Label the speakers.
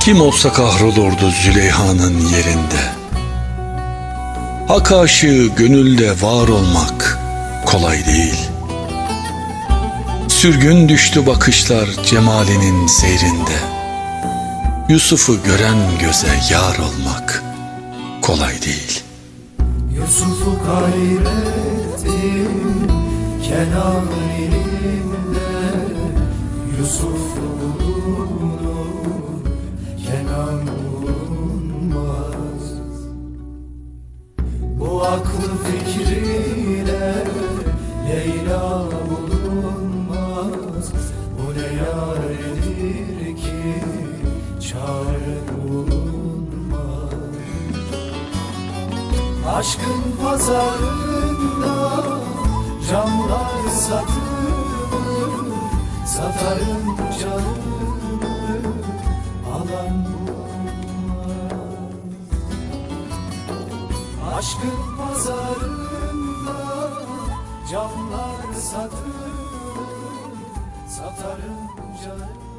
Speaker 1: Kim olsa kahrolurdu Züleyha'nın yerinde. Hak aşığı gönülde var olmak kolay değil. Sürgün düştü bakışlar cemalinin seyrinde. Yusuf'u gören göze yar olmak kolay değil.
Speaker 2: Yusuf'u kaybettim Kenan elimde Yusuf aklı fikriyle Leyla bulunmaz. Bu ne yaredir ki? Çare bulunmaz. Aşkın pazarında camlar satılır. Satarım canımı alan Aşkın pazarında camlar satılır Satarım canımı